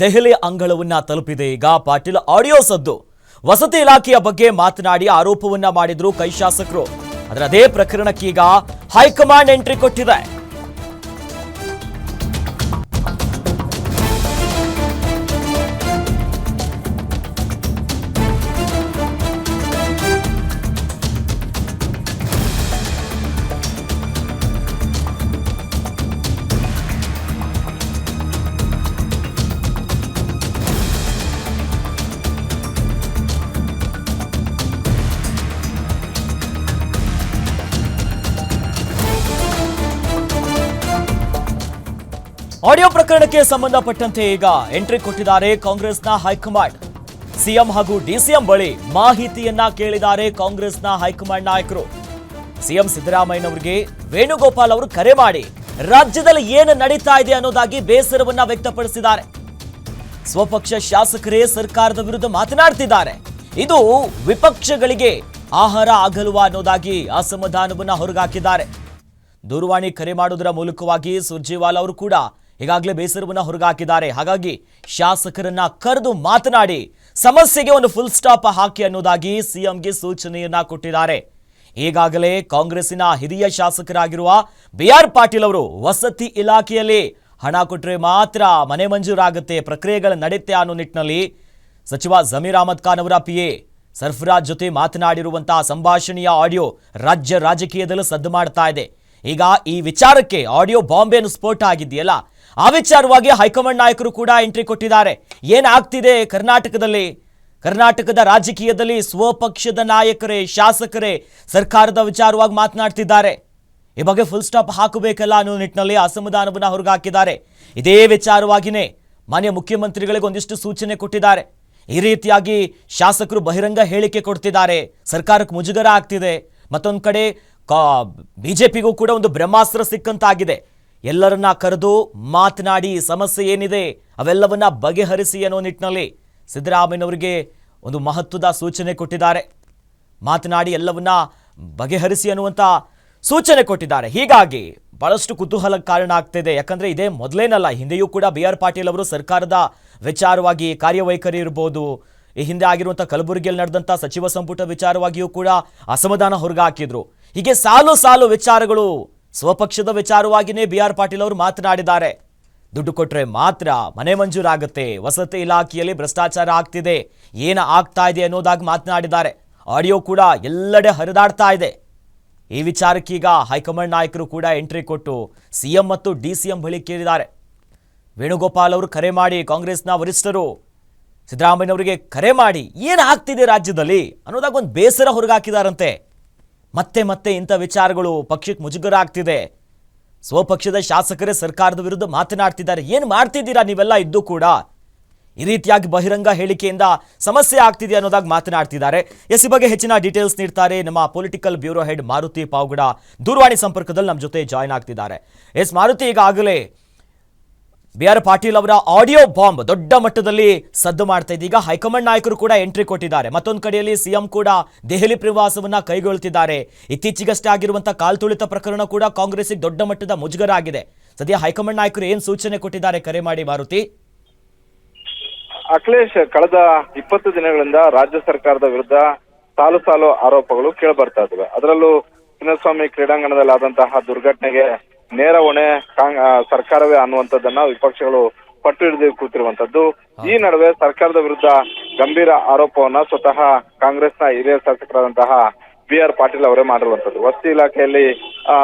ದೆಹಲಿ ಅಂಗಳವನ್ನ ತಲುಪಿದೆ. ಈಗ ಪಾಟೀಲ್ ಆಡಿಯೋ ಸದ್ದು. ವಸತಿ ಇಲಾಖೆಯ ಬಗ್ಗೆ ಮಾತನಾಡಿ ಆರೋಪವನ್ನ ಮಾಡಿದ್ರು ಕೈ ಶಾಸಕರು. ಅದರ ಅದೇ ಪ್ರಕರಣಕ್ಕೀಗ ಹೈಕಮಾಂಡ್ ಎಂಟ್ರಿ ಕೊಟ್ಟಿದೆ. ಆಡಿಯೋ ಪ್ರಕರಣಕ್ಕೆ ಸಂಬಂಧಪಟ್ಟಂತೆ ಈಗ ಎಂಟ್ರಿ ಕೊಟ್ಟಿದ್ದಾರೆ ಕಾಂಗ್ರೆಸ್ನ ಹೈಕಮಾಂಡ್. ಸಿಎಂ ಹಾಗೂ ಡಿಸಿಎಂ ಬಳಿ ಮಾಹಿತಿಯನ್ನ ಕೇಳಿದ್ದಾರೆ ಕಾಂಗ್ರೆಸ್ನ ಹೈಕಮಾಂಡ್ ನಾಯಕರು. ಸಿಎಂ ಸಿದ್ದರಾಮಯ್ಯನವರಿಗೆ ವೇಣುಗೋಪಾಲ್ ಅವರು ಕರೆ ಮಾಡಿ, ರಾಜ್ಯದಲ್ಲಿ ಏನು ನಡೀತಾ ಇದೆ ಅನ್ನೋದಾಗಿ ಬೇಸರವನ್ನ ವ್ಯಕ್ತಪಡಿಸಿದ್ದಾರೆ. ಸ್ವಪಕ್ಷ ಶಾಸಕರೇ ಸರ್ಕಾರದ ವಿರುದ್ಧ ಮಾತನಾಡ್ತಿದ್ದಾರೆ. ಇದು ವಿಪಕ್ಷಗಳಿಗೆ ಆಹಾರ ಆಗಲುವ ಅನ್ನೋದಾಗಿ ಅಸಮಾಧಾನವನ್ನ ಹೊರಗಾಕಿದ್ದಾರೆ. ದೂರವಾಣಿ ಕರೆ ಮಾಡುವುದರ ಮೂಲಕವಾಗಿ ಸುರ್ಜೇವಾಲಾ ಅವರು ಕೂಡ ಈಗಾಗಲೇ ಬೇಸರವನ್ನ ಹೊರಗಾಕಿದ್ದಾರೆ. ಹಾಗಾಗಿ ಶಾಸಕರನ್ನ ಕರೆದು ಮಾತನಾಡಿ ಸಮಸ್ಯೆಗೆ ಒಂದು ಫುಲ್ ಸ್ಟಾಪ್ ಹಾಕಿ ಅನ್ನೋದಾಗಿ ಸಿಎಂಗೆ ಸೂಚನೆಯನ್ನ ಕೊಟ್ಟಿದ್ದಾರೆ. ಈಗಾಗಲೇ ಕಾಂಗ್ರೆಸ್ಸಿನ ಹಿರಿಯ ಶಾಸಕರಾಗಿರುವ ಬಿ ಆರ್ ಪಾಟೀಲ್ ಅವರು ವಸತಿ ಇಲಾಖೆಯಲ್ಲಿ ಹಣ ಕೊಟ್ಟರೆ ಮಾತ್ರ ಮನೆ ಮಂಜೂರಾಗುತ್ತೆ, ಪ್ರಕ್ರಿಯೆಗಳು ನಡೆಯುತ್ತೆ ಅನ್ನೋ ನಿಟ್ಟಿನಲ್ಲಿ ಸಚಿವ ಜಮೀರ್ ಅಹಮದ್ ಖಾನ್ ಅವರ ಪಿ ಎ ಸರ್ಫರಾಜ್ ಜೊತೆ ಮಾತನಾಡಿರುವಂತಹ ಸಂಭಾಷಣೆಯ ಆಡಿಯೋ ರಾಜ್ಯ ರಾಜಕೀಯದಲ್ಲೂ ಸದ್ದು ಮಾಡ್ತಾ ಇದೆ. ಈಗ ಈ ವಿಚಾರಕ್ಕೆ ಆಡಿಯೋ ಬಾಂಬೆಯನ್ನು ಸ್ಫೋಟ ಆಗಿದೆಯಲ್ಲ ಆ ವಿಚಾರವಾಗಿ ಹೈಕಮಾಂಡ್ ನಾಯಕರು ಕೂಡ ಎಂಟ್ರಿ ಕೊಟ್ಟಿದ್ದಾರೆ. ಏನಾಗ್ತಿದೆ ಕರ್ನಾಟಕದಲ್ಲಿ? ಕರ್ನಾಟಕದ ರಾಜಕೀಯದಲ್ಲಿ ಸ್ವಪಕ್ಷದ ನಾಯಕರೇ, ಶಾಸಕರೇ ಸರ್ಕಾರದ ವಿಚಾರವಾಗಿ ಮಾತನಾಡ್ತಿದ್ದಾರೆ. ಈ ಬಗ್ಗೆ ಫುಲ್ ಸ್ಟಾಪ್ ಹಾಕಬೇಕಲ್ಲ ಅನ್ನೋ ನಿಟ್ಟಿನಲ್ಲಿ ಅಸಮಾಧಾನವನ್ನ ಹೊರಗಾಕಿದ್ದಾರೆ. ಇದೇ ವಿಚಾರವಾಗಿನೇ ಮಾನ್ಯ ಮುಖ್ಯಮಂತ್ರಿಗಳಿಗೆ ಒಂದಿಷ್ಟು ಸೂಚನೆ ಕೊಟ್ಟಿದ್ದಾರೆ. ಈ ರೀತಿಯಾಗಿ ಶಾಸಕರು ಬಹಿರಂಗ ಹೇಳಿಕೆ ಕೊಡ್ತಿದ್ದಾರೆ. ಸರ್ಕಾರಕ್ಕೆ ಮುಜುಗರ ಆಗ್ತಿದೆ. ಮತ್ತೊಂದು ಕಡೆ ಬಿಜೆಪಿಗೂ ಕೂಡ ಒಂದು ಬ್ರಹ್ಮಾಸ್ತ್ರ ಸಿಕ್ಕಂತಾಗಿದೆ. ಎಲ್ಲರನ್ನ ಕರೆದು ಮಾತನಾಡಿ ಸಮಸ್ಯೆ ಏನಿದೆ ಅವೆಲ್ಲವನ್ನ ಬಗೆಹರಿಸಿ ಅನ್ನೋ ನಿಟ್ಟಿನಲ್ಲಿ ಸಿದ್ದರಾಮಯ್ಯನವರಿಗೆ ಒಂದು ಮಹತ್ವದ ಸೂಚನೆ ಕೊಟ್ಟಿದ್ದಾರೆ. ಮಾತನಾಡಿ ಎಲ್ಲವನ್ನ ಬಗೆಹರಿಸಿ ಅನ್ನುವಂಥ ಸೂಚನೆ ಕೊಟ್ಟಿದ್ದಾರೆ. ಹೀಗಾಗಿ ಬಹಳಷ್ಟು ಕುತೂಹಲ ಕಾರಣ ಆಗ್ತಿದೆ. ಯಾಕಂದರೆ ಇದೇ ಮೊದಲೇನಲ್ಲ, ಹಿಂದೆಯೂ ಕೂಡ ಬಿ ಆರ್ ಪಾಟೀಲ್ ಅವರು ಸರ್ಕಾರದ ವಿಚಾರವಾಗಿ ಕಾರ್ಯವೈಖರಿ ಇರ್ಬೋದು, ಈ ಹಿಂದೆ ಆಗಿರುವಂಥ ಕಲಬುರಗಿಯಲ್ಲಿ ನಡೆದಂಥ ಸಚಿವ ಸಂಪುಟ ವಿಚಾರವಾಗಿಯೂ ಕೂಡ ಅಸಮಾಧಾನ ಹೊರಗಾಕಿದ್ರು. ಹೀಗೆ ಸಾಲು ಸಾಲು ವಿಚಾರಗಳು ಸ್ವಪಕ್ಷದ ವಿಚಾರವಾಗಿಯೇ ಬಿ ಆರ್ ಪಾಟೀಲ್ ಅವರು ಮಾತನಾಡಿದ್ದಾರೆ. ದುಡ್ಡು ಕೊಟ್ರೆ ಮಾತ್ರ ಮನೆ ಮಂಜೂರಾಗುತ್ತೆ. ವಸತಿ ಇಲಾಖೆಯಲ್ಲಿ ಭ್ರಷ್ಟಾಚಾರ ಆಗ್ತಿದೆ. ಏನು ಆಗ್ತಾ ಇದೆ ಅನ್ನೋದಾಗಿ ಮಾತನಾಡಿದ್ದಾರೆ. ಆಡಿಯೋ ಕೂಡ ಎಲ್ಲೆಡೆ ಹರಿದಾಡ್ತಾ ಇದೆ. ಈ ವಿಚಾರಕ್ಕೀಗ ಹೈಕಮಾಂಡ್ ನಾಯಕರು ಕೂಡ ಎಂಟ್ರಿ ಕೊಟ್ಟು ಸಿಎಂ ಮತ್ತು ಡಿ ಸಿ ಎಂ ಬಳಿ ಕೇಳಿದ್ದಾರೆ ವೇಣುಗೋಪಾಲ್ ಅವರು ಕರೆ ಮಾಡಿ ಕಾಂಗ್ರೆಸ್ನ ವರಿಷ್ಠರು. ಸಿದ್ದರಾಮಯ್ಯನವರಿಗೆ ಕರೆ ಮಾಡಿ ಏನು ಆಗ್ತಿದೆ ರಾಜ್ಯದಲ್ಲಿ ಅನ್ನೋದಾಗ ಒಂದು ಬೇಸರ ಹೊರಗಾಕಿದಾರಂತೆ. ಮತ್ತೆ ಮತ್ತೆ ಇಂಥ ವಿಚಾರಗಳು ಪಕ್ಷಕ್ಕೆ ಮುಜುಗರ ಆಗ್ತಿದೆ ಸ್ವಪಕ್ಷದ ಶಾಸಕರೇ ಸರ್ಕಾರದ ವಿರುದ್ಧ ಮಾತನಾಡ್ತಿದ್ದಾರೆ. ಏನು ಮಾಡ್ತಿದ್ದೀರಾ ನೀವೆಲ್ಲ ಇದ್ದು ಕೂಡ? ಈ ರೀತಿಯಾಗಿ ಬಹಿರಂಗ ಹೇಳಿಕೆಯಿಂದ ಸಮಸ್ಯೆ ಆಗ್ತಿದೆ ಅನ್ನೋದಾಗಿ ಮಾತನಾಡ್ತಿದ್ದಾರೆ. ಎಸ್ ಈ ಬಗ್ಗೆ ಹೆಚ್ಚಿನ ಡೀಟೇಲ್ಸ್ ನೀಡ್ತಾರೆ ನಮ್ಮ political bureau head Maruti Pavagada ದೂರವಾಣಿ ಸಂಪರ್ಕದಲ್ಲಿ ನಮ್ಮ ಜೊತೆ ಜಾಯ್ನ್ ಆಗ್ತಿದ್ದಾರೆ. ಎಸ್ ಮಾರುತಿ, ಈಗಾಗಲೇ ಬಿ ಆರ್ ಪಾಟೀಲ್ ಅವರ ಆಡಿಯೋ ಬಾಂಬ್ ದೊಡ್ಡ ಮಟ್ಟದಲ್ಲಿ ಸದ್ದು ಮಾಡ್ತಾ ಇದೆ. ಈಗ ಹೈಕಮಾಂಡ್ ನಾಯಕರು ಕೂಡ ಎಂಟ್ರಿ ಕೊಟ್ಟಿದ್ದಾರೆ. ಮತ್ತೊಂದು ಕಡೆಯಲ್ಲಿ ಸಿಎಂ ಕೂಡ ದೆಹಲಿ ಪ್ರವಾಸವನ್ನ ಕೈಗೊಳ್ಳುತ್ತಿದ್ದಾರೆ ಇತ್ತೀಚೆಗಷ್ಟೇ ಆಗಿರುವಂತಹ ಕಾಲ್ತುಳಿತ ಪ್ರಕರಣ ಕೂಡ ಕಾಂಗ್ರೆಸ್ಗೆ ದೊಡ್ಡ ಮಟ್ಟದ ಮುಜುಗರ ಆಗಿದೆ ಸದ್ಯ ಹೈಕಮಾಂಡ್ ನಾಯಕರು ಏನ್ ಸೂಚನೆ ಕೊಟ್ಟಿದ್ದಾರೆ ಕರೆ ಮಾಡಿ ಮಾರುತಿ. ಅಖಿಲೇಶ್, ಕಳೆದ ಇಪ್ಪತ್ತು ದಿನಗಳಿಂದ ರಾಜ್ಯ ಸರ್ಕಾರದ ವಿರುದ್ಧ ಸಾಲು ಸಾಲು ಆರೋಪಗಳು ಕೇಳಬರ್ತಾ ಇದ್ದಾವೆ. ಅದರಲ್ಲೂ ಚಿನ್ನಸ್ವಾಮಿ ಕ್ರೀಡಾಂಗಣದಲ್ಲಿ ಆದಂತಹ ದುರ್ಘಟನೆಗೆ ನೇರ ಹೊಣೆ ಸರ್ಕಾರವೇ ಅನ್ನುವಂಥದ್ದನ್ನ ವಿಪಕ್ಷಗಳು ಪಟ್ಟು ಹಿಡಿದು ಕೂತಿರುವಂತದ್ದು ಈ ನಡುವೆ ಸರ್ಕಾರದ ವಿರುದ್ಧ ಗಂಭೀರ ಆರೋಪವನ್ನ ಸ್ವತಃ ಕಾಂಗ್ರೆಸ್ನ ಹಿರಿಯ ಶಾಸಕರಾದಂತಹ ಬಿ ಆರ್ ಪಾಟೀಲ್ ಅವರೇ ಮಾಡಿರುವಂತದ್ದು ವಸ್ತಿ ಇಲಾಖೆಯಲ್ಲಿ ಆ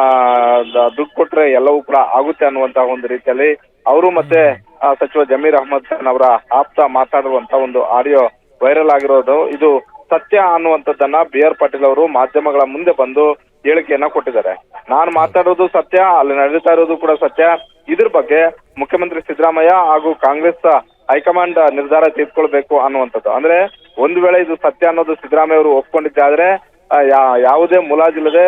ದುಡ್ಡು ಕೊಟ್ರೆ ಎಲ್ಲವೂ ಕೂಡ ಆಗುತ್ತೆ ಅನ್ನುವಂತಹ ಒಂದು ರೀತಿಯಲ್ಲಿ ಅವರು ಮತ್ತೆ ಸಚಿವ ಜಮೀರ್ ಅಹಮದ್ ಖಾನ್ ಅವರ ಆಪ್ತ ಮಾತಾಡುವಂತ ಒಂದು ಆಡಿಯೋ ವೈರಲ್ ಆಗಿರೋದು. ಇದು ಸತ್ಯ ಅನ್ನುವಂಥದ್ದನ್ನ ಬಿ ಆರ್ ಪಾಟೀಲ್ ಅವರು ಮಾಧ್ಯಮಗಳ ಮುಂದೆ ಬಂದು ಹೇಳಿಕೆಯನ್ನ ಕೊಟ್ಟಿದ್ದಾರೆ. ನಾನು ಮಾತಾಡೋದು ಸತ್ಯ, ಅಲ್ಲಿ ನಡೀತಾ ಇರೋದು ಕೂಡ ಸತ್ಯ. ಇದ್ರ ಬಗ್ಗೆ ಮುಖ್ಯಮಂತ್ರಿ ಸಿದ್ದರಾಮಯ್ಯ ಹಾಗೂ ಕಾಂಗ್ರೆಸ್ ಹೈಕಮಾಂಡ್ ನಿರ್ಧಾರ ತೆಗೆದುಕೊಳ್ಬೇಕು ಅನ್ನುವಂಥದ್ದು. ಅಂದ್ರೆ ಒಂದು ವೇಳೆ ಇದು ಸತ್ಯ ಅನ್ನೋದು ಸಿದ್ದರಾಮಯ್ಯ ಅವರು ಒಪ್ಕೊಂಡಿದ್ದಾದ್ರೆ ಯಾವುದೇ ಮುಲಾಜಿಲ್ಲದೆ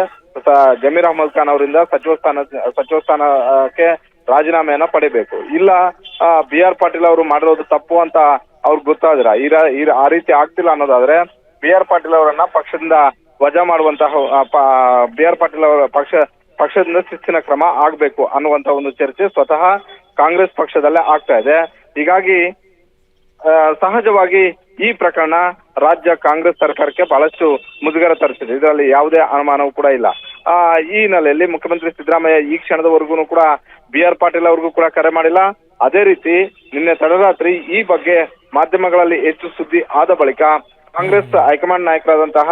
ಜಮೀರ್ ಅಹಮದ್ ಖಾನ್ ಅವರಿಂದ ಸಚಿವ ಸ್ಥಾನ, ಸಚಿವ ಸ್ಥಾನಕ್ಕೆ ರಾಜೀನಾಮೆಯನ್ನ ಪಡಿಬೇಕು. ಇಲ್ಲ ಬಿ ಆರ್ ಪಾಟೀಲ್ ಅವರು ಮಾಡಿರೋದು ತಪ್ಪು ಅಂತ ಅವ್ರಿಗೆ ಗೊತ್ತಾದ್ರ, ಈ ಆ ರೀತಿ ಆಗ್ತಿಲ್ಲ ಅನ್ನೋದಾದ್ರೆ ಬಿ ಆರ್ ಪಾಟೀಲ್ ಅವರನ್ನ ಪಕ್ಷದಿಂದ ವಜಾ ಮಾಡುವಂತಹ ಬಿ ಆರ್ ಪಾಟೀಲ್ ಅವರ ಪಕ್ಷ, ಪಕ್ಷದಿಂದ ಶಿಸ್ತಿನ ಕ್ರಮ ಆಗ್ಬೇಕು ಅನ್ನುವಂತ ಒಂದು ಚರ್ಚೆ ಸ್ವತಃ ಕಾಂಗ್ರೆಸ್ ಪಕ್ಷದಲ್ಲೇ ಆಗ್ತಾ ಇದೆ. ಹೀಗಾಗಿ ಸಹಜವಾಗಿ ಈ ಪ್ರಕರಣ ರಾಜ್ಯ ಕಾಂಗ್ರೆಸ್ ಸರ್ಕಾರಕ್ಕೆ ಬಹಳಷ್ಟು ಮುಜುಗರ ತರಿಸಿದೆ. ಇದರಲ್ಲಿ ಯಾವುದೇ ಅನುಮಾನವೂ ಕೂಡ ಇಲ್ಲ. ಆ, ಈ ಹಿನ್ನೆಲೆಯಲ್ಲಿ ಮುಖ್ಯಮಂತ್ರಿ ಸಿದ್ದರಾಮಯ್ಯ ಈ ಕ್ಷಣದವರೆಗೂ ಕೂಡ ಬಿ ಆರ್ ಪಾಟೀಲ್ ಅವ್ರಿಗೂ ಕೂಡ ಕರೆ ಮಾಡಿಲ್ಲ. ಅದೇ ರೀತಿ ನಿನ್ನೆ ತಡರಾತ್ರಿ ಈ ಬಗ್ಗೆ ಮಾಧ್ಯಮಗಳಲ್ಲಿ ಹೆಚ್ಚು ಸುದ್ದಿ ಆದ ಬಳಿಕ ಕಾಂಗ್ರೆಸ್ ಹೈಕಮಾಂಡ್ ನಾಯಕರಾದಂತಹ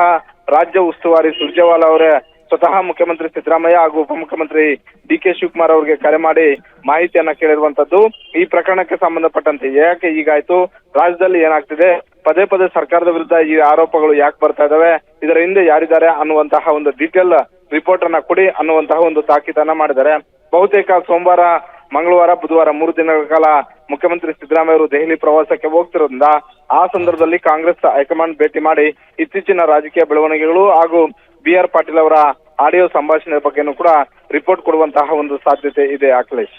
ರಾಜ್ಯ ಉಸ್ತುವಾರಿ ಸುರ್ಜೇವಾಲಾ ಅವರೇ, ಸ್ವತಃ ಮುಖ್ಯಮಂತ್ರಿ ಸಿದ್ದರಾಮಯ್ಯ ಹಾಗೂ ಉಪಮುಖ್ಯಮಂತ್ರಿ ಡಿ ಕೆ ಶಿವಕುಮಾರ್ ಅವರಿಗೆ ಕರೆ ಮಾಡಿ ಮಾಹಿತಿಯನ್ನ ಕೇಳಿರುವಂತದ್ದು ಈ ಪ್ರಕರಣಕ್ಕೆ ಸಂಬಂಧಪಟ್ಟಂತೆ. ಯಾಕೆ ಹೀಗಾಯ್ತು? ರಾಜ್ಯದಲ್ಲಿ ಏನಾಗ್ತಿದೆ? ಪದೇ ಪದೇ ಸರ್ಕಾರದ ವಿರುದ್ಧ ಈ ಆರೋಪಗಳು ಯಾಕೆ ಬರ್ತಾ ಇದಾವೆ? ಇದರ ಹಿಂದೆ ಯಾರಿದ್ದಾರೆ ಅನ್ನುವಂತಹ ಒಂದು ಡೀಟೇಲ್ ರಿಪೋರ್ಟ್ ಅನ್ನ ಕೊಡಿ ಅನ್ನುವಂತಹ ಒಂದು ತಾಕೀತನ್ನ ಮಾಡಿದ್ದಾರೆ. ಬಹುತೇಕ ಸೋಮವಾರ ಮಂಗಳವಾರ, ಬುಧವಾರ ಮೂರು ದಿನಗಳ ಕಾಲ ಮುಖ್ಯಮಂತ್ರಿ ಸಿದ್ದರಾಮಯ್ಯ ಅವರು ದೆಹಲಿ ಪ್ರವಾಸಕ್ಕೆ ಹೋಗ್ತಿರೋದ್ರಿಂದ ಆ ಸಂದರ್ಭದಲ್ಲಿ ಕಾಂಗ್ರೆಸ್ ಹೈಕಮಾಂಡ್ ಭೇಟಿ ಮಾಡಿ ಇತ್ತೀಚಿನ ರಾಜಕೀಯ ಬೆಳವಣಿಗೆಗಳು ಹಾಗೂ ಬಿ ಆರ್ ಪಾಟೀಲ್ ಅವರ ಆಡಿಯೋ ಸಂಭಾಷಣೆ ಬಗ್ಗೆನೂ ಕೂಡ ರಿಪೋರ್ಟ್ ಕೊಡುವಂತಹ ಒಂದು ಸಾಧ್ಯತೆ ಇದೆ, ಅಖಿಲೇಶ್.